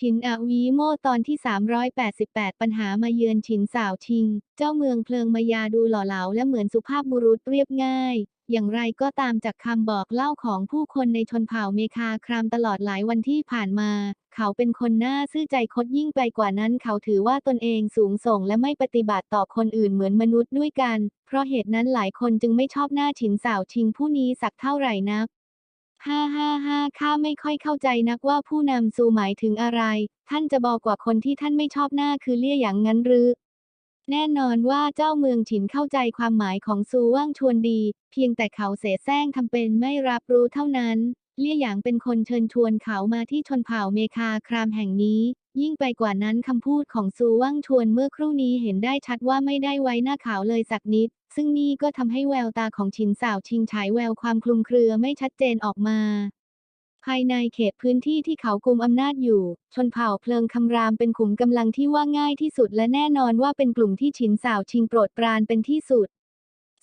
ชินอาวีโมตอนที่ 388 ปัญหามาเยือนฉินสาวชิง เจ้าเมืองเพลิงมายาดูหล่อเหลาและเหมือนสุภาพบุรุษเรียบง่าย อย่างไรก็ตามจากคำบอกเล่าของผู้คนในชนเผ่าเมคาครามตลอดหลายวันที่ผ่านมา เขาเป็นคนหน้าซื่อใจคดยิ่งไปกว่านั้น เขาถือว่าตนเองสูงส่งและไม่ปฏิบัติต่อคนอื่นเหมือนมนุษย์ด้วยกัน เพราะเหตุนั้นหลายคนจึงไม่ชอบหน้าฉินสาวชิงผู้นี้สักเท่าไหร่นัก ฮ่าฮ่าฮ่าข้าไม่ค่อยเข้าใจนักว่าผู้นำซูหมายถึงอะไร ท่านจะบอกว่าคนที่ท่านไม่ชอบหน้าคือเลี่ยอย่างงั้นหรือ แน่นอนว่าเจ้าเมืองฉินเข้าใจความหมายของซูว่างชวนดี เพียงแต่เขาเสแสร้งทำเป็นไม่รับรู้เท่านั้น เลี่ยหยางเป็นคนเชิญชวนเขามาที่ชนเผ่าเมคาครามแห่งนี้ ยิ่งไปกว่านั้นคำพูดของซูว่างชวนเมื่อครู่นี้เห็นได้ชัดว่าไม่ได้ไว้หน้าขาวเลยสักนิด ซึ่งนี่ก็ทำให้แววตาของชินสาวชิงฉายแววความคลุมเครือไม่ชัดเจนออกมาภายในเขตพื้นที่ที่เขากุมอำนาจอยู่ ชนเผ่าเพลิงคำรามเป็นขุมกำลังที่ว่าง่ายที่สุดและแน่นอนว่าเป็นกลุ่มที่ฉินสาวชิงโปรดปรานเป็นที่สุด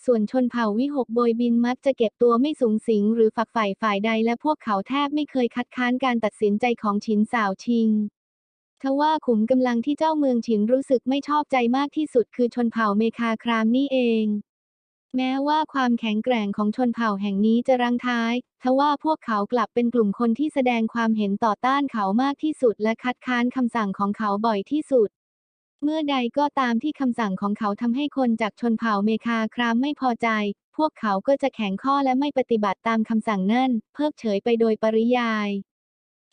ส่วนชนเผ่าวิหกโบยบินมักจะเก็บตัวไม่สูงสิงหรือฝักฝ่ายฝ่ายใดและพวกเขาแทบไม่เคยคัดค้านการตัดสินใจของฉินสาวชิงทว่าขุมกำลังที่เจ้าเมืองฉินรู้สึกไม่ชอบใจมากที่สุดคือชนเผ่าเมคาครามนี่เอง แม้ว่าความแข็งแกร่งของชนเผ่าแห่งนี้จะรังท้าย ทว่าพวกเขากลับเป็นกลุ่มคนที่แสดงความเห็นต่อต้านเขามากที่สุดและคัดค้านคำสั่งของเขาบ่อยที่สุด เมื่อใดก็ตามที่คำสั่งของเขาทำให้คนจากชนเผ่าเมคาครามไม่พอใจ พวกเขาก็จะแข็งข้อและไม่ปฏิบัติตามคำสั่งนั่น เพิกเฉยไปโดยปริยาย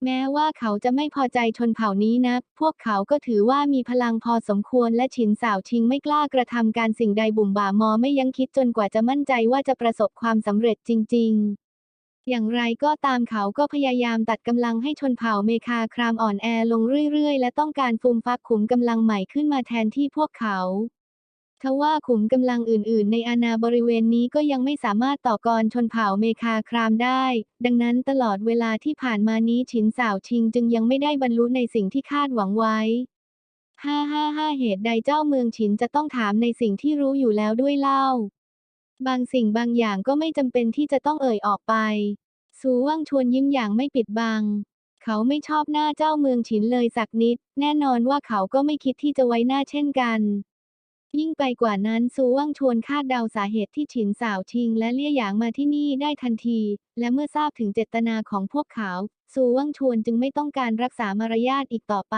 แม้ว่าเขาจะไม่พอใจชนเผ่านี้นัก พวกเขาก็ถือว่ามีพลังพอสมควรและฉินสาวชิงไม่กล้ากระทำการสิ่งใดบุ่มบ่ามอไม่ยั้งคิดจนกว่าจะมั่นใจว่าจะประสบความสำเร็จจริง ๆ อย่างไรก็ตามเขาก็พยายามตัดกำลังให้ชนเผ่าเมคาครามอ่อนแอลงเรื่อยๆ และต้องการฟูมฟักขุมกำลังใหม่ขึ้นมาแทนที่พวกเขาทว่าขุมกำลังอื่นๆ ในอาณาบริเวณนี้ก็ยังไม่สามารถต่อกรชนเผ่าเมคาครามได้ ดังนั้นตลอดเวลาที่ผ่านมานี้ฉินสาวชิงจึงยังไม่ได้บรรลุในสิ่งที่คาดหวังไว้ห้าห้าห้าเหตุใดเจ้าเมืองฉินจะต้องถามในสิ่งที่รู้อยู่แล้วด้วยเล่า บางสิ่งบางอย่างก็ไม่จำเป็นที่จะต้องเอ่ยออกไปสูว่างชวนยิ้มอย่างไม่ปิดบัง เขาไม่ชอบหน้าเจ้าเมืองฉินเลยสักนิด แน่นอนว่าเขาก็ไม่คิดที่จะไว้หน้าเช่นกัน ยิ่งไปกว่านั้นซูว่างชวนคาดเดาสาเหตุที่ฉินสาวชิง และเลี่ยหยางมาที่นี่ได้ทันที และเมื่อทราบถึงเจตนาของพวกเขาซูว่างชวนจึงไม่ต้องการรักษามารยาทอีกต่อไป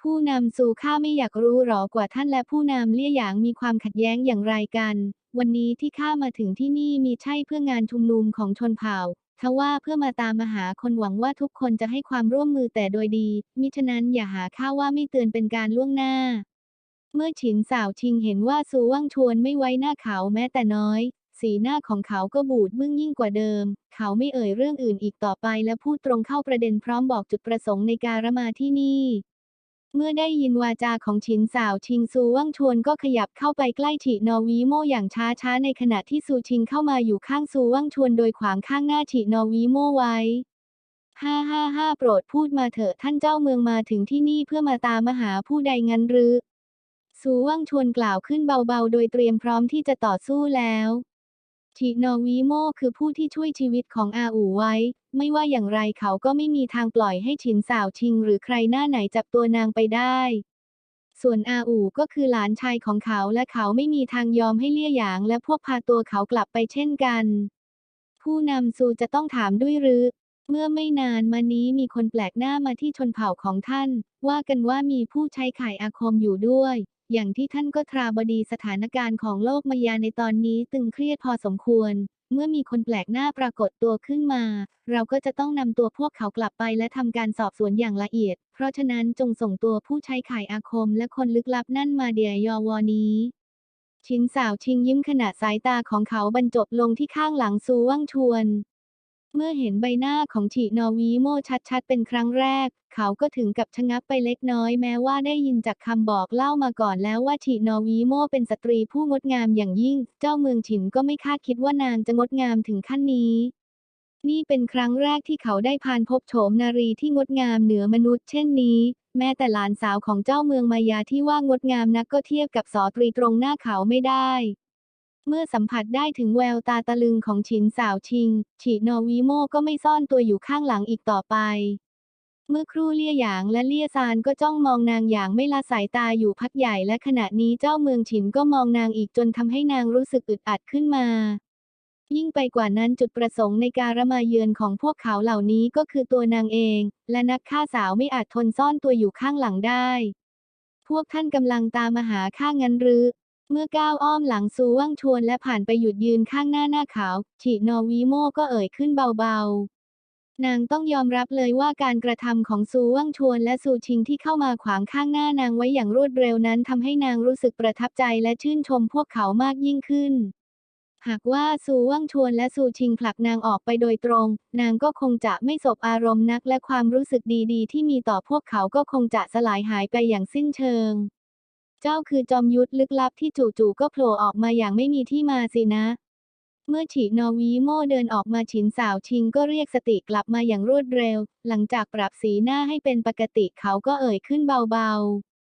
ผู้นำซูข้าไม่อยากรู้หรอกว่าท่านและผู้นำเลี่ยหยางมีความขัดแย้งอย่างไรกัน วันนี้ที่ข้ามาถึงที่นี่มีใช่เพื่องานชุมนุมของชนเผ่าทว่าเพื่อมาตามมาหาคนหวังว่าทุกคนจะให้ความร่วมมือแต่โดยดี มิฉะนั้นอย่าหาข้าว่าไม่เตือนเป็นการล่วงหน้า เมื่อฉินสาวชิงเห็นว่าซูว่างชวนไม่ไว้หน้าเขาแม้แต่น้อย สีหน้าของเขาก็บูดมึ่งยิ่งกว่าเดิม เขาไม่เอ่ยเรื่องอื่นอีกต่อไปและพูดตรงเข้าประเด็นพร้อมบอกจุดประสงค์ในการมาที่นี่ เมื่อได้ยินวาจาของฉินสาวชิงซูว่างชวนก็ขยับเข้าไปใกล้ฉีนอวีโมอย่างช้าช้าๆในขณะที่ซูชิงเข้ามาอยู่ข้างซูว่างชวนโดยขวางข้างหน้าฉีนอวีโมไว้ห้าห้าห้าโปรดพูดมาเถอะท่านเจ้าเมืองมาถึงที่นี่เพื่อมาตามมหาผู้ใดงั้นหรือสูว่างชวนกล่าวขึ้นเบาๆ โดยเตรียมพร้อมที่จะต่อสู้แล้วชินอวีโมคือผู้ที่ช่วยชีวิตของอาอูไว้ ไม่ว่าอย่างไรเขาก็ไม่มีทางปล่อยให้ฉินสาวชิง หรือใครหน้าไหนจับตัวนางไปได้ ส่วนอาอูก็คือหลานชายของเขาและเขาไม่มีทางยอมให้เลี่ยหยาง และพวกพาตัวเขากลับไปเช่นกัน ผู้นำซูจะต้องถามด้วยหรือเมื่อไม่นานมานี้มีคนแปลกหน้ามาที่ชนเผ่าของท่าน ว่ากันว่ามีผู้ใช้ไข่อาคมอยู่ด้วย อย่างที่ท่านก็ทราบดีสถานการณ์ของโลกมายาในตอนนี้ตึงเครียดพอสมควร เมื่อมีคนแปลกหน้าปรากฏตัวขึ้นมา เราก็จะต้องนำตัวพวกเขากลับไปและทำการสอบสวนอย่างละเอียด เพราะฉะนั้นจงส่งตัวผู้ใช้ไข่อาคมและคนลึกลับนั่นมาเดียยอวอนี้ ชินสาวชิงยิ้มขณะสายตาของเขาบรรจบลงที่ข้างหลังซูว่างชวน เมื่อเห็นใบหน้าของฉีนอวีโมชัดๆ เป็นครั้งแรก เขาก็ถึงกับชะงักไปเล็กน้อยแม้ว่าได้ยินจากคำบอกเล่ามาก่อนแล้วว่าฉีนอวีโมเป็นสตรีผู้งดงามอย่างยิ่ง เจ้าเมืองฉินก็ไม่คาดคิดว่านางจะงดงามถึงขั้นนี้ นี่เป็นครั้งแรกที่เขาได้พานพบโฉมนารีที่งดงามเหนือมนุษย์เช่นนี้ แม้แต่หลานสาวของเจ้าเมืองมายาที่ว่างดงามนักก็เทียบกับสอตรีตรงหน้าเขาไม่ได้ เมื่อสัมผัสได้ถึงแววตาตะลึงของฉินสาวชิง ฉีนอวีโมก็ไม่ซ่อนตัวอยู่ข้างหลังอีกต่อไป เมื่อครู่เลี่ยหยางและเลี่ยซานก็จ้องมองนางอย่างไม่ละสายตาอยู่พักใหญ่และขณะนี้เจ้าเมืองฉินก็มองนางอีกจนทำให้นางรู้สึกอึดอัดขึ้นมา ยิ่งไปกว่านั้นจุดประสงค์ในการมาเยือนของพวกเขาเหล่านี้ก็คือตัวนางเอง และนักฆ่าสาวไม่อาจทนซ่อนตัวอยู่ข้างหลังได้พวกท่านกำลังตามมาหาข้างั้นหรือ เมื่อก้าวอ้อมหลังซูว่างชวนและผ่านไปหยุดยืนข้างหน้าหน้าขาวฉีนอวีโมก็เอ่ยขึ้นเบาๆ นางต้องยอมรับเลยว่าการกระทำของซูว่างชวนและซูชิงที่เข้ามาขวางข้างหน้านางไว้อย่างรวดเร็วนั้นทำให้นางรู้สึกประทับใจและชื่นชมพวกเขามากยิ่งขึ้น หากว่าซูว่างชวนและซูชิงผลักนางออกไปโดยตรง นางก็คงจะไม่สบอารมณ์นักและความรู้สึกดีๆ ที่มีต่อพวกเขาก็คงจะสลายหายไปอย่างสิ้นเชิง เจ้าคือจอมยุทธลึกลับที่จู่ๆก็โผล่ออกมาอย่างไม่มีที่มาสินะ เมื่อฉีนอวีโมเดินออกมาฉินสาวชิงก็เรียกสติกลับมาอย่างรวดเร็ว หลังจากปรับสีหน้าให้เป็นปกติเขาก็เอ่ยขึ้นเบา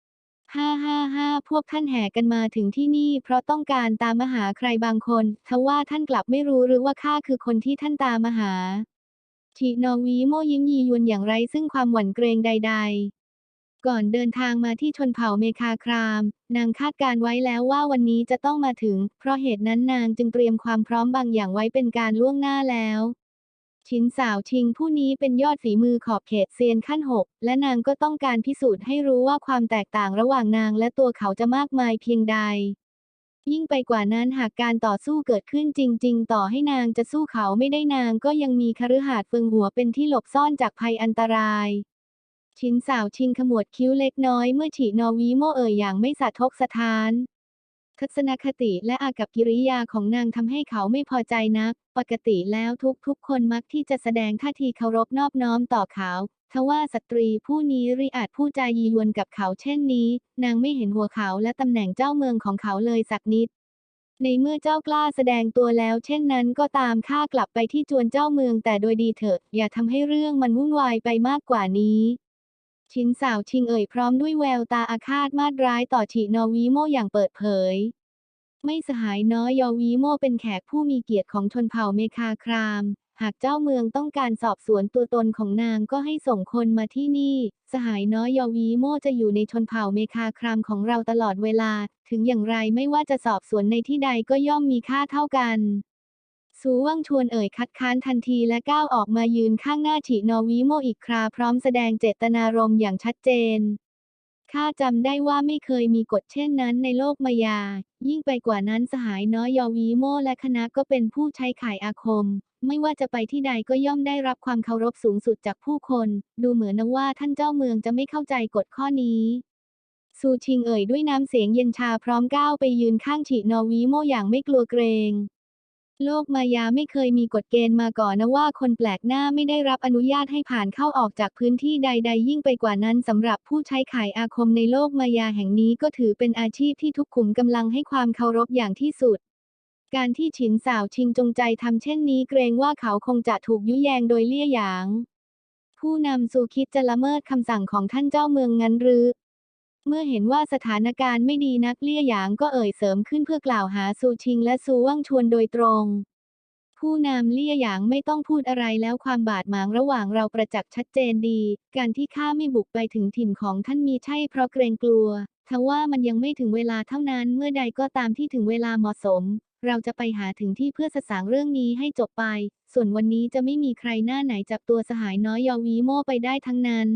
ๆ ฮ่าฮ่าฮ่าพวกท่านแห่กันมาถึงที่นี่ เพราะต้องการตามมาหาใครบางคนทว่าท่านกลับไม่รู้หรือว่าข้าคือคนที่ท่านตามมาหาฉีนอวีโมยิ้มยียวนอย่างไรซึ่งความหวั่นเกรงใด ๆ ก่อนเดินทางมาที่ชนเผ่าเมคาคราม นางคาดการไว้แล้วว่าวันนี้จะต้องมาถึง เพราะเหตุนั้นนางจึงเตรียมความพร้อมบางอย่างไว้เป็นการล่วงหน้าแล้วชินสาวชิงผู้นี้เป็นยอดฝีมือขอบเขตเซียนขั้นหกและนางก็ต้องการพิสูจน์ให้รู้ว่าความแตกต่างระหว่างนางและตัวเขาจะมากมายเพียงใด ยิ่งไปกว่านั้นหากการต่อสู้เกิดขึ้นจริง ๆ ต่อให้นางจะสู้เขาไม่ได้นางก็ยังมีคฤหาสน์เฟืองหัวเป็นที่หลบซ่อนจากภัยอันตราย ชินสาวชิงขมวดคิ้วเล็กน้อยเมื่อฉีนอวีโมเอ่ยอย่างไม่สะทกสะท้าน ทัศนคติและอากับกิริยาของนางทำให้เขาไม่พอใจนัก ปกติแล้วทุกๆคนมักที่จะแสดงท่าทีเคารพนอบน้อมต่อเขาทว่าสตรีผู้นี้ริอาจพูดจยียวนกับเขาเช่นนี้ นางไม่เห็นหัวเขาและตำแหน่งเจ้าเมืองของเขาเลยสักนิด ในเมื่อเจ้ากล้าแสดงตัวแล้วเช่นนั้นก็ตามข้ากลับไปที่จวนเจ้าเมืองแต่โดยดีเถิดอย่าทำให้เรื่องมันวุ่นวายไปมากกว่านี้ ชินสาวชิงเอ่ยพร้อมด้วยแววตาอาฆาตมาดร้ายต่อฉีนอวีโมอย่างเปิดเผย ไม่สหายน้อยยอวีโมเป็นแขกผู้มีเกียรติของชนเผ่าเมคาคราม หากเจ้าเมืองต้องการสอบสวนตัวตนของนางก็ให้ส่งคนมาที่นี่ สหายน้อยยอวีโมจะอยู่ในชนเผ่าเมคาครามของเราตลอดเวลา ถึงอย่างไรไม่ว่าจะสอบสวนในที่ใดก็ย่อมมีค่าเท่ากัน สูว่างชวนเอ่ยคัดค้านทันทีและก้าวออกมายืนข้างหน้าฉีนอวีโมอีกคราพร้อมแสดงเจตนารมณ์อย่างชัดเจน ข้าจำได้ว่าไม่เคยมีกฎเช่นนั้นในโลกมายา ยิ่งไปกว่านั้นสหายน้อยยอวีโมและคณะก็เป็นผู้ใช้ข่ายอาคม ไม่ว่าจะไปที่ใดก็ย่อมได้รับความเคารพสูงสุดจากผู้คน ดูเหมือนว่าท่านเจ้าเมืองจะไม่เข้าใจกฎข้อนี้ซูชิงเอ่ยด้วยน้ำเสียงเย็นชาพร้อมก้าวไปยืนข้างฉีนอวีโมอย่างไม่กลัวเกรง โลกมายาไม่เคยมีกฎเกณฑ์มาก่อนนะว่าคนแปลกหน้าไม่ได้รับอนุญาตให้ผ่านเข้าออกจากพื้นที่ใด ๆ ยิ่งไปกว่านั้นสำหรับผู้ใช้ขายอาคมในโลกมายาแห่งนี้ก็ถือเป็นอาชีพที่ทุกขุมกำลังให้ความเคารพอย่างที่สุด การที่ฉินสาวชิงจงใจทำเช่นนี้เกรงว่าเขาคงจะถูกยุแยงโดยเลี่ยหยาง ผู้นำสู่คิดจะละเมิดคำสั่งของท่านเจ้าเมืองงั้นหรือ เมื่อเห็นว่าสถานการณ์ไม่ดีนักเลี่ยหยางก็เอ่ยเสริมขึ้นเพื่อกล่าวหาซูชิงและซูว่างชวนโดยตรง ผู้นำเลี่ยหยางไม่ต้องพูดอะไรแล้วความบาดหมางระหว่างเราประจักษ์ชัดเจนดี การที่ข้าไม่บุกไปถึงถิ่นของท่านมีใช่เพราะเกรงกลัวทว่ามันยังไม่ถึงเวลาเท่านั้นเมื่อใดก็ตามที่ถึงเวลาเหมาะสม เราจะไปหาถึงที่เพื่อสสางเรื่องนี้ให้จบไป ส่วนวันนี้จะไม่มีใครหน้าไหนจับตัวสหายน้อยยอวีโม่ไปได้ทั้งนั้น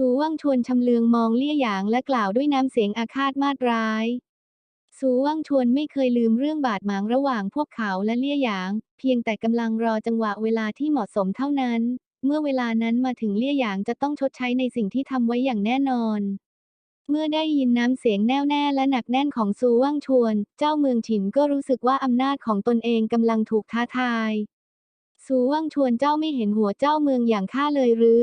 สูว่างชวนชำเลืองมองเลี่ยหยางและกล่าวด้วยน้ำเสียงอาฆาตมาดร้ายสูว่างชวนไม่เคยลืมเรื่องบาดหมางระหว่างพวกเขาและเลี่ยหยาง เพียงแต่กำลังรอจังหวะเวลาที่เหมาะสมเท่านั้น เมื่อเวลานั้นมาถึงเลี่ยหยางจะต้องชดใช้ในสิ่งที่ทำไว้อย่างแน่นอน เมื่อได้ยินน้ำเสียงแน่วแน่และหนักแน่นของซูว่างชวน เจ้าเมืองฉินก็รู้สึกว่าอำนาจของตนเองกำลังถูกท้าทายซูว่างชวนเจ้าไม่เห็นหัวเจ้าเมืองอย่างข้าเลยหรือ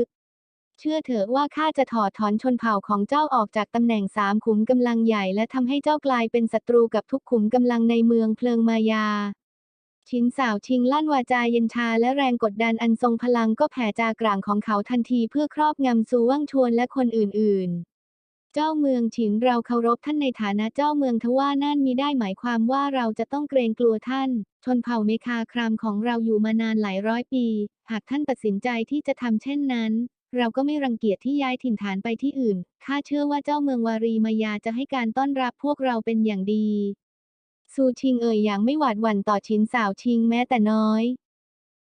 เชื่อเถอะว่าข้าจะถอดถอนชนเผ่าของเจ้าออกจากตำแหน่งสามขุมกำลังใหญ่และทำให้เจ้ากลายเป็นศัตรูกับทุกขุมกำลังในเมืองเพลิงมายา ชินสาวชิงลั่นวาจาเย็นชาและแรงกดดันอันทรงพลังก็แผ่จากลางของเขาทันทีเพื่อครอบงำซูว่างชวนและคนอื่นๆเจ้าเมืองฉินเราเคารพท่านในฐานะเจ้าเมืองทว่านั่นมิได้หมายความว่าเราจะต้องเกรงกลัวท่าน ชนเผ่าเมคาครามของเราอยู่มานานหลายร้อยปี หากท่านตัดสินใจที่จะทำเช่นนั้น เราก็ไม่รังเกียจที่ย้ายถิ่นฐานไปที่อื่น ข้าเชื่อว่าเจ้าเมืองวารีมายาจะให้การต้อนรับพวกเราเป็นอย่างดี ซูชิงเอ่ยอย่างไม่หวาดหวั่นต่อชินสาวชิงแม้แต่น้อย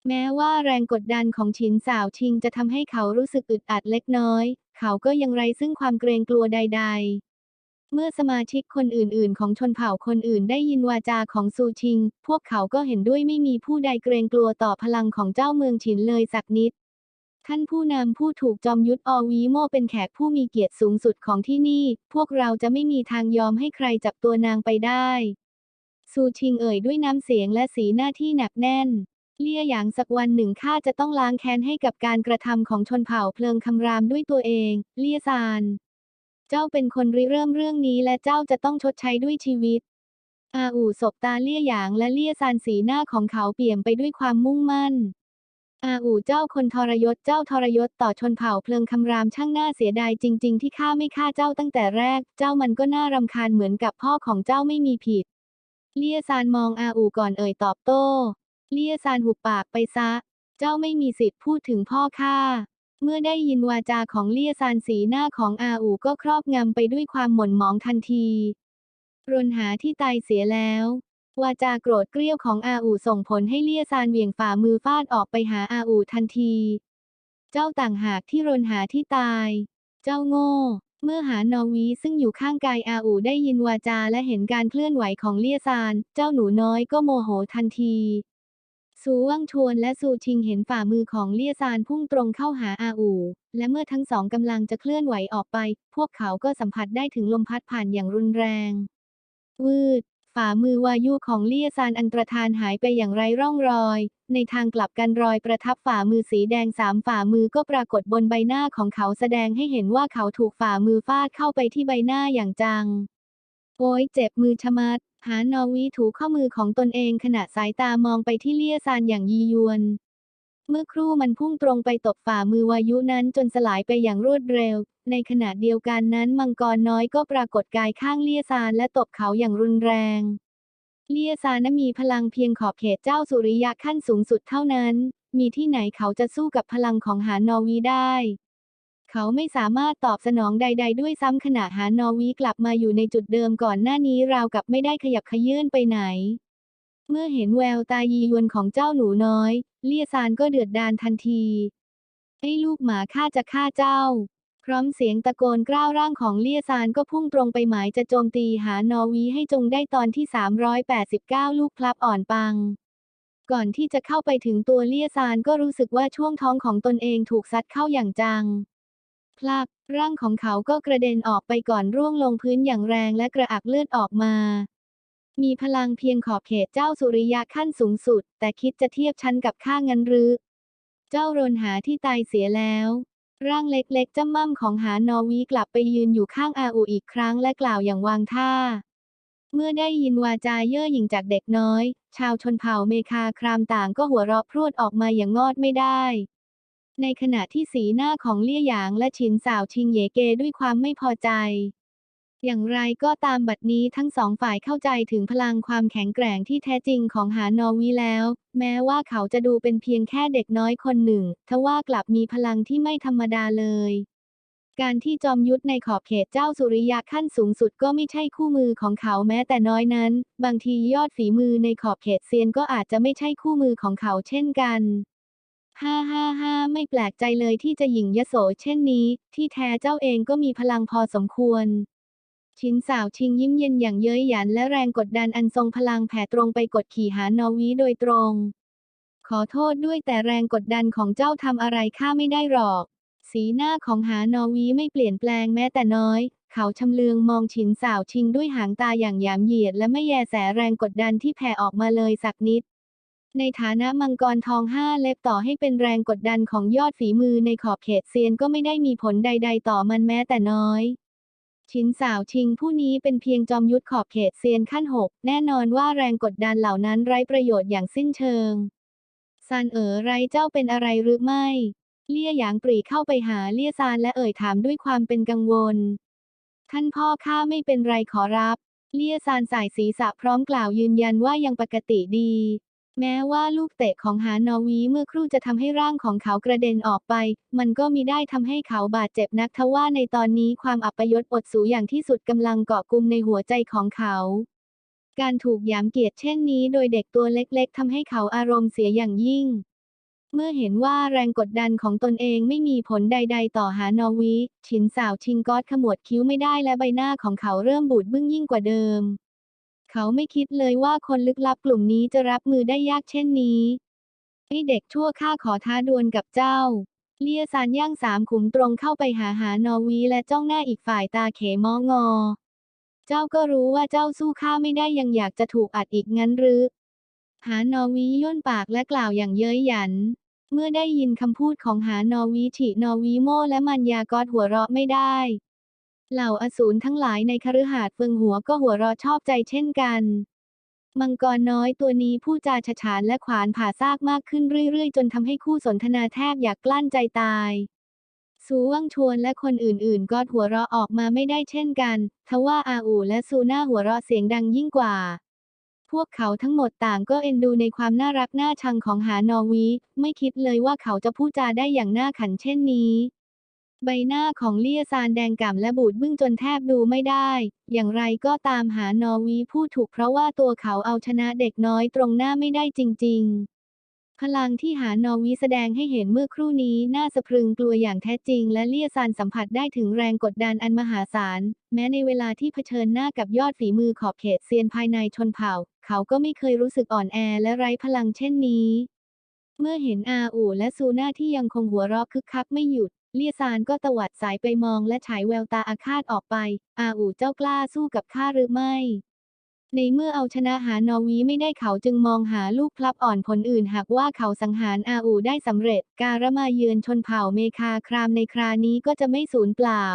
แม้ว่าแรงกดดันของชินสาวชิงจะทำให้เขารู้สึกอึดอัดเล็กน้อย เขาก็ยังไร้ซึ่งความเกรงกลัวใด ๆเมื่อสมาชิกคนอื่น ๆ ของชนเผ่าคนอื่นได้ยินวาจาของซูชิง พวกเขาก็เห็นด้วยไม่มีผู้ใดเกรงกลัวต่อพลังของเจ้าเมืองฉินเลยสักนิด ท่านผู้นำผู้ถูกจอมยุทธอวีโมเป็นแขกผู้มีเกียรติสูงสุดของที่นี่ พวกเราจะไม่มีทางยอมให้ใครจับตัวนางไปได้ ซูชิงเอ่ยด้วยน้ำเสียงและสีหน้าที่หนักแน่น เลี่ยหยางสักวันหนึ่งข้าจะต้องล้างแค้นให้กับการกระทำของชนเผ่าเพลิงคำรามด้วยตัวเอง เลี่ยซาน เจ้าเป็นคนริเริ่มเรื่องนี้และเจ้าจะต้องชดใช้ด้วยชีวิต อาอู่ศบตาเลี่ยหยางและเลี่ยซานสีหน้าของเขาเปลี่ยมไปด้วยความมุ่งมั่น อาอู่เจ้าคนทรยศเจ้าทรยศต่อชนเผ่าเพลิงคำรามช่างน่าเสียดายจริง ๆ ที่ข้าไม่ฆ่าเจ้าตั้งแต่แรก เจ้ามันก็น่ารำคาญเหมือนกับพ่อของเจ้าไม่มีผิด เลียซานมองอาอู่ก่อนเอ่ยตอบโต้ เลียซานหุบปากไปซะ เจ้าไม่มีสิทธิ์พูดถึงพ่อข้าเมื่อได้ยินวาจาของเลียซานสีหน้าของอาอู่ก็ครอบงำไปด้วยความหม่นหมองทันที รนหาที่ตายเสียแล้ว วาจาโกรธเกรี้ยวของอาอูส่งผลให้เลี่ยซานเหวี่ยงฝ่ามือฟาดออกไปหาอาอูทันที เจ้าต่างหากที่รนหาที่ตาย เจ้าโง่ เมื่อหานอวีซึ่งอยู่ข้างกายอาอูได้ยินวาจาและเห็นการเคลื่อนไหวของเลี่ยซาน เจ้าหนูน้อยก็โมโหทันทีซูว่างชวนและซูชิงเห็นฝ่ามือของเลี่ยซานพุ่งตรงเข้าหาอาอู และเมื่อทั้งสองกำลังจะเคลื่อนไหวออกไป พวกเขาก็สัมผัสได้ถึงลมพัดผ่านอย่างรุนแรง วืด ฝ่ามือวายุของเลียซานอันตรธานหายไปอย่างไร้ร่องรอย ในทางกลับกันรอยประทับฝ่ามือสีแดงสามฝ่ามือก็ปรากฏบนใบหน้าของเขาแสดงให้เห็นว่าเขาถูกฝ่ามือฟาดเข้าไปที่ใบหน้าอย่างจัง โอ้ยเจ็บมือชะมัด หานอวีถูข้อมือของตนเองขณะสายตามองไปที่เลียซานอย่างยียวน เมื่อครู่มันพุ่งตรงไปตบฝ่ามือวายุนั้นจนสลายไปอย่างรวดเร็ว ในขณะเดียวกันนั้นมังกรน้อยก็ปรากฏกายข้างเลียซานและตบเขาอย่างรุนแรง เลียซานมีพลังเพียงขอบเขตเจ้าสุริยะขั้นสูงสุดเท่านั้น มีที่ไหนเขาจะสู้กับพลังของหานอวีได้ เขาไม่สามารถตอบสนองใด ๆ ด้วยซ้ำขณะหานอวีกลับมาอยู่ในจุดเดิมก่อนหน้านี้ราวกับไม่ได้ขยับขยื่นไปไหน เมื่อเห็นแววตายียวนของเจ้าหนูน้อย เลี่ยซานก็เดือดดาลทันที ไอ้ลูกหมาข้าจะฆ่าเจ้า พร้อมเสียงตะโกนกล้าวร่างของเลี่ยซานก็พุ่งตรงไปหมายจะโจมตีหานอวีให้จงได้ตอนที่ 389 ลูกพลับอ่อนปัง ก่อนที่จะเข้าไปถึงตัวเลี่ยซานก็รู้สึกว่าช่วงท้องของตนเองถูกซัดเข้าอย่างจัง พลัก ร่างของเขาก็กระเด็นออกไปก่อนร่วงลงพื้นอย่างแรงและกระอักเลือดออกมา มีพลังเพียงขอบเขตเจ้าสุริยะขั้นสูงสุด แต่คิดจะเทียบชั้นกับข้างันหรือ เจ้ารนหาที่ตายเสียแล้ว ร่างเล็กๆจ้ำม่ำของหานอวีกลับไปยืนอยู่ข้างอาอูอีกครั้งและกล่าวอย่างวางท่า เมื่อได้ยินวาจาเย่อหยิ่งจากเด็กน้อย ชาวชนเผ่าเมคาครามต่างก็หัวเราะพรวดออกมาอย่างงอดไม่ได้ ในขณะที่สีหน้าของเลี่ยหยางและฉินสาวชิงเยเกด้วยความไม่พอใจ อย่างไรก็ตามบัดนี้ทั้งสองฝ่ายเข้าใจถึงพลังความแข็งแกร่งที่แท้จริงของหานอวีแล้ว แม้ว่าเขาจะดูเป็นเพียงแค่เด็กน้อยคนหนึ่ง ทว่ากลับมีพลังที่ไม่ธรรมดาเลย การที่จอมยุทธในขอบเขตเจ้าสุริยะขั้นสูงสุดก็ไม่ใช่คู่มือของเขาแม้แต่น้อยนั้น บางทียอดฝีมือในขอบเขตเซียนก็อาจจะไม่ใช่คู่มือของเขาเช่นกันฮ่าฮ่าฮ่าไม่แปลกใจเลยที่จะหยิ่งยโสเช่นนี้ ที่แท้เจ้าเองก็มีพลังพอสมควร ชินสาวชิงยิ้มเย็นอย่างเย้ยหยันและแรงกดดันอันทรงพลังแผ่ตรงไปกดขี่หานอวีโดยตรง ขอโทษด้วยแต่แรงกดดันของเจ้าทำอะไรข้าไม่ได้หรอก สีหน้าของหานอวีไม่เปลี่ยนแปลงแม้แต่น้อย เขาชำเลืองมองฉินสาวชิงด้วยหางตาอย่างหยามเหยียดและไม่แยแสแรงกดดันที่แผ่ออกมาเลยสักนิดในฐานะมังกรทองห้าเล็บต่อให้เป็นแรงกดดันของยอดฝีมือในขอบเขตเซียนก็ไม่ได้มีผลใด ๆ ต่อมันแม้แต่น้อย ชินสาวชิงผู้นี้เป็นเพียงจอมยุทธขอบเขตเซียนขั้นหกแน่นอนว่าแรงกดดันเหล่านั้นไร้ประโยชน์อย่างสิ้นเชิงซานเอ๋อไรเจ้าเป็นอะไรหรือไม่ เลี่ยหยางปรีเข้าไปหาเลี่ยซานและเอ่ยถามด้วยความเป็นกังวล ท่านพ่อข้าไม่เป็นไรขอรับ เลี่ยซานสายศีรษะพร้อมกล่าวยืนยันว่ายังปกติดี แม้ว่าลูกเตะของหานอวีเมื่อครู่จะทำให้ร่างของเขากระเด็นออกไป มันก็มิได้ทำให้เขาบาดเจ็บนักทว่าในตอนนี้ความอัปยศอดสูอย่างที่สุดกำลังเกาะกลุ่มในหัวใจของเขา การถูกหยามเกียรติเช่นนี้โดยเด็กตัวเล็กๆทำให้เขาอารมณ์เสียอย่างยิ่ง เมื่อเห็นว่าแรงกดดันของตนเองไม่มีผลใด ๆ ต่อหานอวีชินสาวชิงก๊อดขมวดคิ้วไม่ได้และใบหน้าของเขาเริ่มบูดบึ้งยิ่งกว่าเดิม เขาไม่คิดเลยว่าคนลึกลับกลุ่มนี้จะรับมือได้ยากเช่นนี้ไอเด็กชั่วข้าขอท้าดวลกับเจ้า เลียซานย่างสามขุมตรงเข้าไปหาหานอวีและจ้องหน้าอีกฝ่ายตาเขมองอ เจ้าก็รู้ว่าเจ้าสู้ข้าไม่ได้ยังอยากจะถูกอัดอีกงั้นหรือ หานอวีย่นปากและกล่าวอย่างเย้ยหยัน เมื่อได้ยินคำพูดของหานอวีฉินอวีโมและมันยากอดหัวเราะไม่ได้ เหล่าอสูรทั้งหลายในคฤหาสน์เฟิงหัวก็หัวเราะชอบใจเช่นกัน มังกรน้อยตัวนี้พูดจาฉฉานและขวานผ่าซากมากขึ้นเรื่อยๆ จนทำให้คู่สนทนาแทบอยากกลั้นใจตายซูว่างชวนและคนอื่นๆ ก็หัวเราะออกมาไม่ได้เช่นกัน ทว่าอาอูและซูน่าหัวเราะเสียงดังยิ่งกว่า พวกเขาทั้งหมดต่างก็เอ็นดูในความน่ารักน่าชังของหานอวี ไม่คิดเลยว่าเขาจะพูดจาได้อย่างน่าขันเช่นนี้ ใบหน้าของเลียซานแดงก่ำและบูดบึ้งจนแทบดูไม่ได้ อย่างไรก็ตามหานอวีพูดถูกเพราะว่าตัวเขาเอาชนะเด็กน้อยตรงหน้าไม่ได้จริง ๆพลังที่หานอวีแสดงให้เห็นเมื่อครู่นี้น่าสะพรึงกลัวอย่างแท้จริง และเลียซานสัมผัสได้ถึงแรงกดดันอันมหาศาล แม้ในเวลาที่เผชิญหน้ากับยอดฝีมือขอบเขตเซียนภายในชนเผ่า เขาก็ไม่เคยรู้สึกอ่อนแอและไร้พลังเช่นนี้ เมื่อเห็นอาอู่และซูน่าที่ยังคงหัวเราะคึกคักไม่หยุด เลียซานก็ตวัดสายไปมองและฉายแววตาอาฆาตออกไป อาอูเจ้ากล้าสู้กับข้าหรือไม่ ในเมื่อเอาชนะหานอวีไม่ได้เขาจึงมองหาลูกพลับอ่อนผลอื่นหากว่าเขาสังหารอาอูได้สำเร็จ การมาเยือนชนเผ่าเมคาครามในครานี้ก็จะไม่สูญเปล่า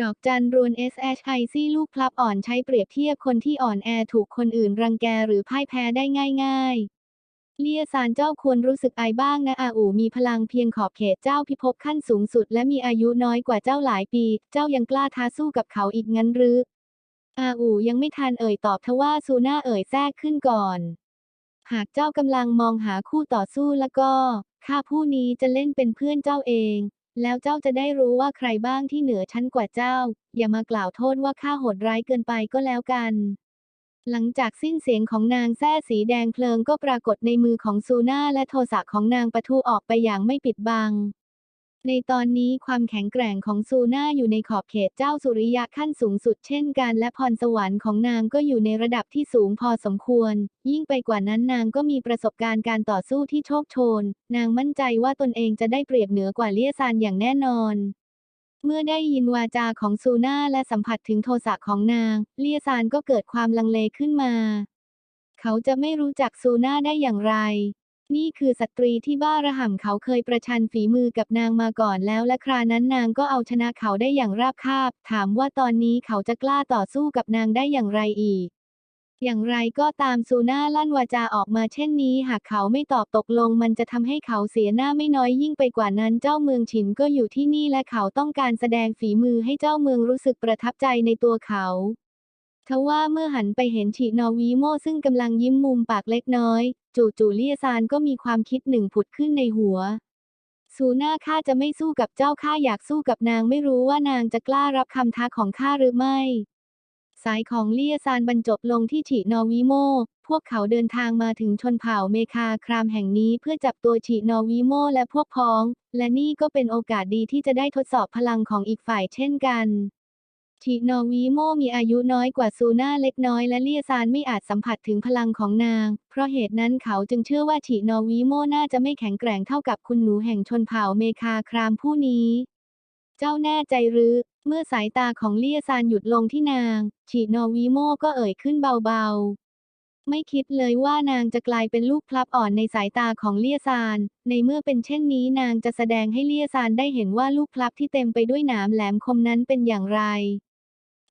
ดอกจันรวน SHI ซี่ลูกพลับอ่อนใช้เปรียบเทียบคนที่อ่อนแอถูกคนอื่นรังแกหรือพ่ายแพ้ได้ง่าย ๆ เลียซานเจ้าควรรู้สึกอายบ้างนะอาอูมีพลังเพียงขอบเขตเจ้าพิภพขั้นสูงสุด และมีอายุน้อยกว่าเจ้าหลายปี เจ้ายังกล้าท้าสู้กับเขาอีกงั้นหรือ อาอูยังไม่ทันเอ่ยตอบทว่าซูน่าเอ่ยแทรกขึ้นก่อน หากเจ้ากำลังมองหาคู่ต่อสู้แล้วก็ ข้าผู้นี้จะเล่นเป็นเพื่อนเจ้าเอง แล้วเจ้าจะได้รู้ว่าใครบ้างที่เหนือชั้นกว่าเจ้า อย่ามากล่าวโทษว่าข้าโหดร้ายเกินไปก็แล้วกัน หลังจากสิ้นเสียงของนางแท้สีแดงเพลิงก็ปรากฏในมือของซูน่าและโทสะของนางปะทุออกไปอย่างไม่ปิดบัง ในตอนนี้ความแข็งแกร่งของซูน่าอยู่ในขอบเขตเจ้าสุริยะขั้นสูงสุดเช่นกันและพรสวรรค์ของนางก็อยู่ในระดับที่สูงพอสมควร ยิ่งไปกว่านั้นนางก็มีประสบการณ์การต่อสู้ที่โชคโชน นางมั่นใจว่าตนเองจะได้เปรียบเหนือกว่าเลี่ยซานอย่างแน่นอน เมื่อได้ยินวาจาของซูน่าและสัมผัสถึงโทสะของนาง เลียซานก็เกิดความลังเลขึ้นมา เขาจะไม่รู้จักซูน่าได้อย่างไร นี่คือสตรีที่บ้าระห่ำเขาเคยประชันฝีมือกับนางมาก่อนแล้วและครานั้นนางก็เอาชนะเขาได้อย่างราบคาบ ถามว่าตอนนี้เขาจะกล้าต่อสู้กับนางได้อย่างไรอีก อย่างไรก็ตามซูน่าลั่นวาจาออกมาเช่นนี้ หากเขาไม่ตอบตกลง มันจะทำให้เขาเสียหน้าไม่น้อยยิ่งไปกว่านั้นเจ้าเมืองฉินก็อยู่ที่นี่และเขาต้องการแสดงฝีมือให้เจ้าเมืองรู้สึกประทับใจในตัวเขาทว่าเมื่อหันไปเห็นฉีนอวีโมซึ่งกำลังยิ้มมุมปากเล็กน้อย จู่ๆเลียซานก็มีความคิดหนึ่งผุดขึ้นในหัวซูน่าข้าจะไม่สู้กับเจ้าข้าอยากสู้กับนางไม่รู้ว่านางจะกล้ารับคำท้าของข้าหรือไม่ สายของเลียซานบรรจบลงที่ฉีนอวีโม พวกเขาเดินทางมาถึงชนเผ่าเมคาครามแห่งนี้เพื่อจับตัวฉีนอวีโมและพวกพ้อง และนี่ก็เป็นโอกาสดีที่จะได้ทดสอบพลังของอีกฝ่ายเช่นกันฉีนอวีโมมีอายุน้อยกว่าซูน่าเล็กน้อยและเลียซานไม่อาจสัมผัสถึงพลังของนาง เพราะเหตุนั้นเขาจึงเชื่อว่าฉีนอวีโมน่าจะไม่แข็งแกร่งเท่ากับคุณหนูแห่งชนเผ่าเมคาครามผู้นี้ เจ้าแน่ใจหรือ เมื่อสายตาของเลียซานหยุดลงที่นาง ฉีนอวีโมก็เอ่ยขึ้นเบาๆ ไม่คิดเลยว่านางจะกลายเป็นลูกพลับอ่อนในสายตาของเลียซาน ในเมื่อเป็นเช่นนี้นางจะแสดงให้เลียซานได้เห็นว่าลูกพลับที่เต็มไปด้วยหนามแหลมคมนั้นเป็นอย่างไร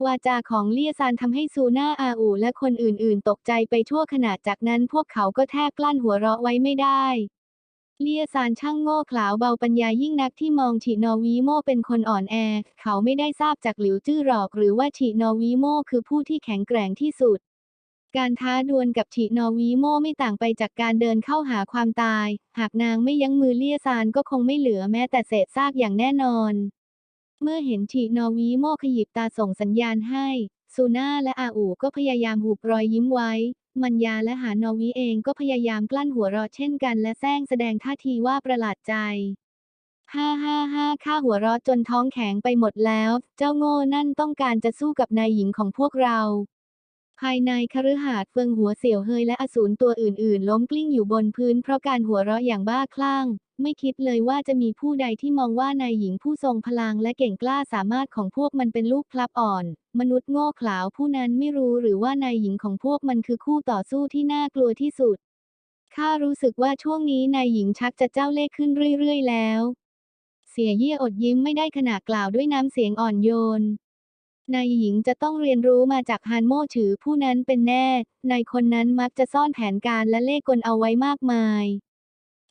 วาจาของเลียซานทำให้ซูน่าอาอูและคนอื่นๆ ตกใจไปชั่วขณะจากนั้นพวกเขาก็แทบกลั้นหัวเราะไว้ไม่ได้ เลียซานช่างโง่เขลาเบาปัญญายิ่งนักที่มองฉีนอวีโมเป็นคนอ่อนแอ เขาไม่ได้ทราบจากหลิวจื้อหรอกหรือว่าฉีนอวีโมคือผู้ที่แข็งแกร่งที่สุด การท้าดวลกับฉินอวีโมไม่ต่างไปจากการเดินเข้าหาความตาย หากนางไม่ยั้งมือเลียซานก็คงไม่เหลือแม้แต่เศษซากอย่างแน่นอน เมื่อเห็นฉินอวีโมขยิบตาส่งสัญญาณให้ซูน่าและอาอูก็พยายามหุบรอยยิ้มไว้ มัญญาและหานอวีเองก็พยายามกลั้นหัวเราะเช่นกันและแซงแสดงท่าทีว่าประหลาดใจฮ่าฮ่าฮ่าข้าหัวเราะจนท้องแข็งไปหมดแล้ว เจ้าโง่นั่นต้องการจะสู้กับนายหญิงของพวกเรา ภายในคฤหาสน์เฟิงหัวเสี่ยวเฮยและอสูรตัวอื่นๆ ล้มกลิ้งอยู่บนพื้นเพราะการหัวเราะอย่างบ้าคลั่ง ไม่คิดเลยว่าจะมีผู้ใดที่มองว่านายหญิงผู้ทรงพลังและเก่งกล้าสามารถของพวกมันเป็นลูกพลับอ่อน มนุษย์โง่เขลาผู้นั้นไม่รู้หรือว่านายหญิงของพวกมันคือคู่ต่อสู้ที่น่ากลัวที่สุด ข้ารู้สึกว่าช่วงนี้นายหญิงชักจะเจ้าเล่ห์ขึ้นเรื่อยๆแล้ว เสียเยี่ยอดยิ้มไม่ได้ขณะกล่าวด้วยน้ำเสียงอ่อนโยน นายหญิงจะต้องเรียนรู้มาจากฮานโม่ฉือผู้นั้นเป็นแน่ นายคนนั้นมักจะซ่อนแผนการและเล่กลเอาไว้มากมาย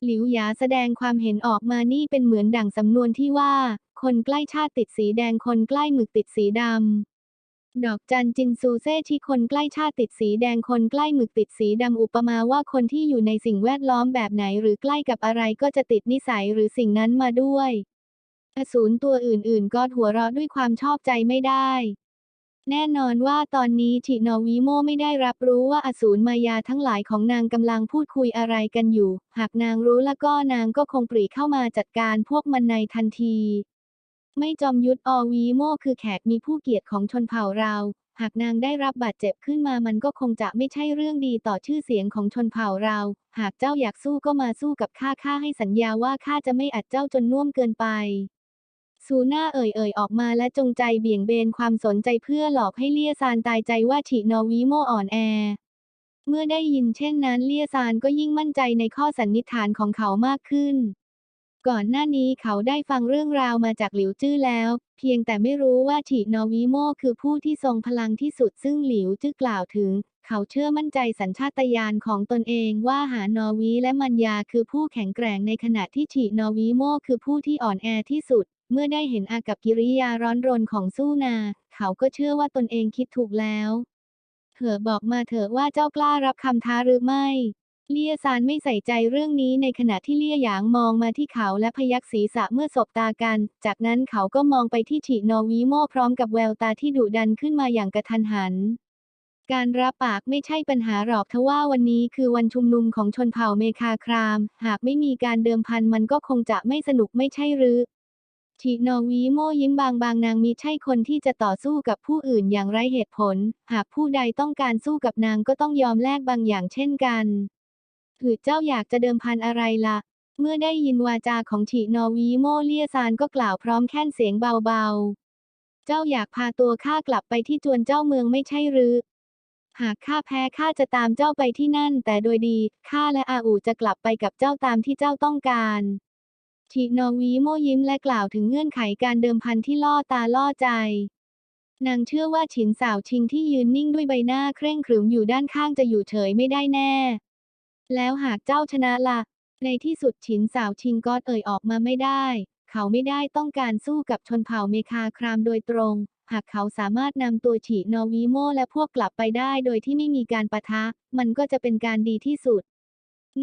หลิวหยาแสดงความเห็นออกมานี่เป็นเหมือนดั่งสำนวนที่ว่า คนใกล้ชาติติดสีแดงคนใกล้หมึกติดสีดำ ดอกจันจินซูเซ่ที่คนใกล้ชาติติดสีแดงคนใกล้หมึกติดสีดำอุปมาว่าคนที่อยู่ในสิ่งแวดล้อมแบบไหนหรือใกล้กับอะไรก็จะติดนิสัยหรือสิ่งนั้นมาด้วย อสูรตัวอื่นๆ ก็หัวเราะด้วยความชอบใจไม่ได้ แน่นอนว่าตอนนี้ชินอวิโมไม่ได้รับรู้ว่าอสูรมายาทั้งหลายของนางกำลังพูดคุยอะไรกันอยู่ หากนางรู้แล้วก็นางก็คงปรีเข้ามาจัดการพวกมันในทันที ไม่จอมยุทธอวีโมคือแขกมีผู้เกียรติของชนเผ่าเราหากนางได้รับบาดเจ็บขึ้นมามันก็คงจะไม่ใช่เรื่องดีต่อชื่อเสียงของชนเผ่าเรา หากเจ้าอยากสู้ก็มาสู้กับข้าข้าให้สัญญาว่าข้าจะไม่อัดเจ้าจนน่วมเกินไป ซูน่าเอ่ยเอ่ยออกมาและจงใจเบี่ยงเบนความสนใจเพื่อหลอกให้เลียซานตายใจว่าฉินอวิโมอ่อนแอ เมื่อได้ยินเช่นนั้นเลียซานก็ยิ่งมั่นใจในข้อสันนิษฐานของเขามากขึ้น ก่อนหน้านี้เขาได้ฟังเรื่องราวมาจากหลิวจื้อแล้ว เพียงแต่ไม่รู้ว่าฉินอวิโมคือผู้ที่ทรงพลังที่สุดซึ่งหลิวจื้อกล่าวถึง เขาเชื่อมั่นใจสัญชาตญาณของตนเองว่าหานอวีและมัญญาคือผู้แข็งแกร่งในขณะที่ฉินอวิโมคือผู้ที่อ่อนแอที่สุด เมื่อได้เห็นอากับกิริยาร้อนรนของสู้นา เขาก็เชื่อว่าตนเองคิดถูกแล้วเถอบอกมาเถอะว่าเจ้ากล้ารับคำท้าหรือไม่ เลี่ยซานไม่ใส่ใจเรื่องนี้ในขณะที่เลี่ยหยางมองมาที่เขาและพยักศีรษะเมื่อสบตากัน จากนั้นเขาก็มองไปที่ฉินอวิโมพร้อมกับแววตาที่ดุดันขึ้นมาอย่างกระทันหันการรับปากไม่ใช่ปัญหาหรอกทว่าวันนี้คือวันชุมนุมของชนเผ่าเมคาคราม หากไม่มีการเดิมพันมันก็คงจะไม่สนุกไม่ใช่หรือ ชินอวีโมยิ้มบางบางนางมีใช่คนที่จะต่อสู้กับผู้อื่นอย่างไร้เหตุผล หากผู้ใดต้องการสู้กับนางก็ต้องยอมแลกบางอย่างเช่นกันหือเจ้าอยากจะเดิมพันอะไรละ่ะ เมื่อได้ยินวาจาของฉินอวีโมเลียซานก็กล่าวพร้อมแค่นเสียงเบาๆ เจ้าอยากพาตัวข้ากลับไปที่จวนเจ้าเมืองไม่ใช่หรือ หากข้าแพ้ข้าจะตามเจ้าไปที่นั่น แต่โดยดีข้าและอาอูจะกลับไปกับเจ้าตามที่เจ้าต้องการ ชินอวีโมยิ้มและกล่าวถึงเงื่อนไขการเดิมพันที่ล่อตาล่อใจ นางเชื่อว่าฉินสาวชิงที่ยืนนิ่งด้วยใบหน้าเคร่งขรึมอยู่ด้านข้างจะอยู่เฉยไม่ได้แน่ แล้วหากเจ้าชนะละ่ะ ในที่สุดฉินสาวชิงก็เอ่ยออกมาไม่ได้ เขาไม่ได้ต้องการสู้กับชนเผ่าเมคาครามโดยตรง หากเขาสามารถนำตัวฉีนอวีโมและพวกกลับไปได้โดยที่ไม่มีการปะทะ มันก็จะเป็นการดีที่สุด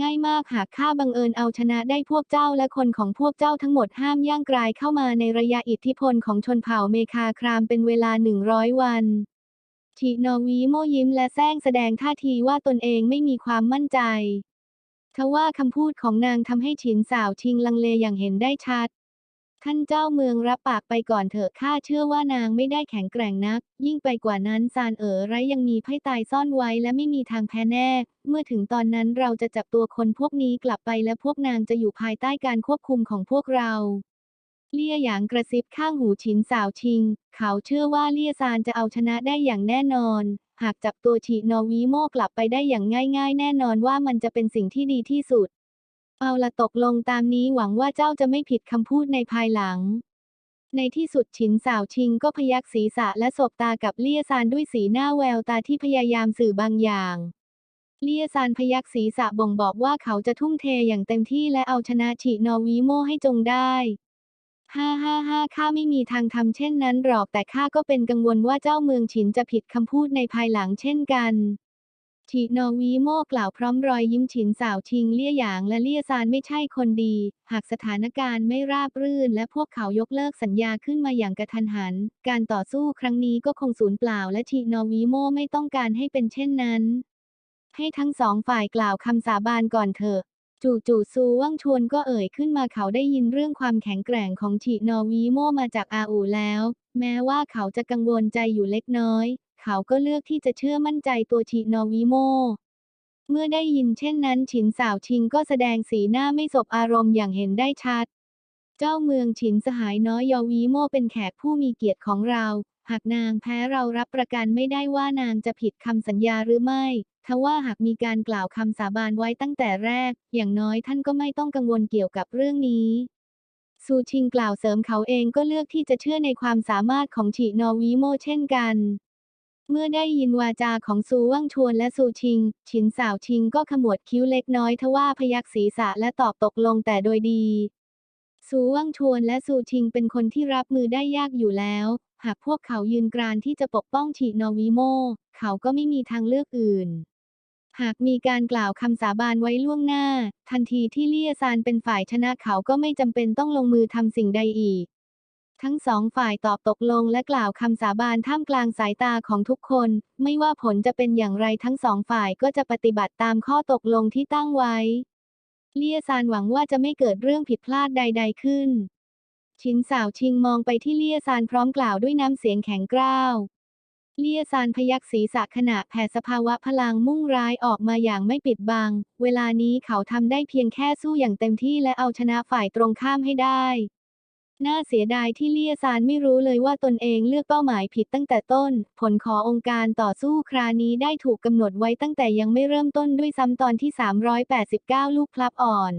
ง่ายมากหากข้าบังเอิญเอาชนะได้พวกเจ้าและคนของพวกเจ้าทั้งหมดห้ามย่างกรายเข้ามาในระยะอิทธิพลของชนเผ่าเมคาครามเป็นเวลาหนึ่งร้อยวันทีนอวีโมยิ้มและแซงแสดงท่าทีว่าตนเองไม่มีความมั่นใจทว่าคำพูดของนางทำให้ฉินสาวชิงลังเลอย่างเห็นได้ชัด ท่านเจ้าเมืองรับปากไปก่อนเถอะข้าเชื่อว่านางไม่ได้แข็งแกร่งนัก ยิ่งไปกว่านั้นซานเอ๋อไรยังมีไพ่ตายซ่อนไว้และไม่มีทางแพ้แน่ เมื่อถึงตอนนั้นเราจะจับตัวคนพวกนี้กลับไปและพวกนางจะอยู่ภายใต้การควบคุมของพวกเราเลี่ยหยางกระซิบข้างหูฉินสาวชิง เขาเชื่อว่าเลี่ยซานจะเอาชนะได้อย่างแน่นอน หากจับตัวฉีนอวีโมกลับไปได้อย่างง่าย ๆ แน่นอนว่ามันจะเป็นสิ่งที่ดีที่สุด เอาละตกลงตามนี้หวังว่าเจ้าจะไม่ผิดคำพูดในภายหลัง ในที่สุดฉินสาวชิงก็พยักศีรษะและสบตากับเลี่ยซานด้วยสีหน้าแววตาที่พยายามสื่อบางอย่าง เลี่ยซานพยักศีรษะบ่งบอกว่าเขาจะทุ่มเทอย่างเต็มที่และเอาชนะฉีนอวีโมให้จงได้ฮ่าฮ่าฮ่าข้าไม่มีทางทำเช่นนั้นหรอกแต่ข้าก็เป็นกังวลว่าเจ้าเมืองฉินจะผิดคำพูดในภายหลังเช่นกัน ฉีนอวีโมกล่าวพร้อมรอยยิ้มฉินสาวชิงเลี่ยหยางและเลี่ยซานไม่ใช่คนดี หากสถานการณ์ไม่ราบรื่น และพวกเขายกเลิกสัญญาขึ้นมาอย่างกระทันหัน การต่อสู้ครั้งนี้ก็คงสูญเปล่าและฉีนอวีโมไม่ต้องการให้เป็นเช่นนั้น ให้ทั้งสองฝ่ายกล่าวคำสาบานก่อนเถอะจู่ๆซูว่างชวนก็เอ่ยขึ้นมาเขาได้ยินเรื่องความแข็งแกร่งของฉีนอวีโมมาจากอาอูแล้ว แม้ว่าเขาจะกังวลใจอยู่เล็กน้อย เขาก็เลือกที่จะเชื่อมั่นใจตัวฉีนอวีโม เมื่อได้ยินเช่นนั้นฉินสาวชิงก็แสดงสีหน้าไม่สบอารมณ์อย่างเห็นได้ชัด เจ้าเมืองฉินสหายน้อยยอวีโมเป็นแขกผู้มีเกียรติของเรา หากนางแพ้เรารับประกันไม่ได้ว่านางจะผิดคำสัญญาหรือไม่ทว่าหากมีการกล่าวคำสาบานไว้ตั้งแต่แรก อย่างน้อยท่านก็ไม่ต้องกังวลเกี่ยวกับเรื่องนี้ซูชิงกล่าวเสริมเขาเองก็เลือกที่จะเชื่อในความสามารถของฉีนอวีโมเช่นกัน เมื่อได้ยินวาจาของซูว่างชวนและซูชิง ฉินสาวชิงก็ขมวดคิ้วเล็กน้อยทว่าพยักศีรษะและตอบตกลงแต่โดยดี ซูว่างชวนและซูชิงเป็นคนที่รับมือได้ยากอยู่แล้ว หากพวกเขายืนกรานที่จะปกป้องฉีนอวีโม เขาก็ไม่มีทางเลือกอื่น หากมีการกล่าวคำสาบานไว้ล่วงหน้า ทันทีที่เลี่ยซานเป็นฝ่ายชนะเขาก็ไม่จำเป็นต้องลงมือทำสิ่งใดอีก ทั้งสองฝ่ายตอบตกลงและกล่าวคำสาบานท่ามกลางสายตาของทุกคน ไม่ว่าผลจะเป็นอย่างไรทั้งสองฝ่ายก็จะปฏิบัติตามข้อตกลงที่ตั้งไว้ เลียซานหวังว่าจะไม่เกิดเรื่องผิดพลาดใด ๆขึ้น ชินสาวชิงมองไปที่เลียซานพร้อมกล่าวด้วยน้ำเสียงแข็งกร้าวเลียซานพยักศีรษะขณะแผ่สภาวะพลังมุ่งร้ายออกมาอย่างไม่ปิดบัง เวลานี้เขาทำได้เพียงแค่สู้อย่างเต็มที่และเอาชนะฝ่ายตรงข้ามให้ได้ น่าเสียดายที่เลียซานไม่รู้เลยว่าตนเองเลือกเป้าหมายผิดตั้งแต่ต้น ผลขององค์การต่อสู้ครานี้ได้ถูกกำหนดไว้ตั้งแต่ยังไม่เริ่มต้นด้วยซ้ำตอนที่ 389 ลูกพลับอ่อน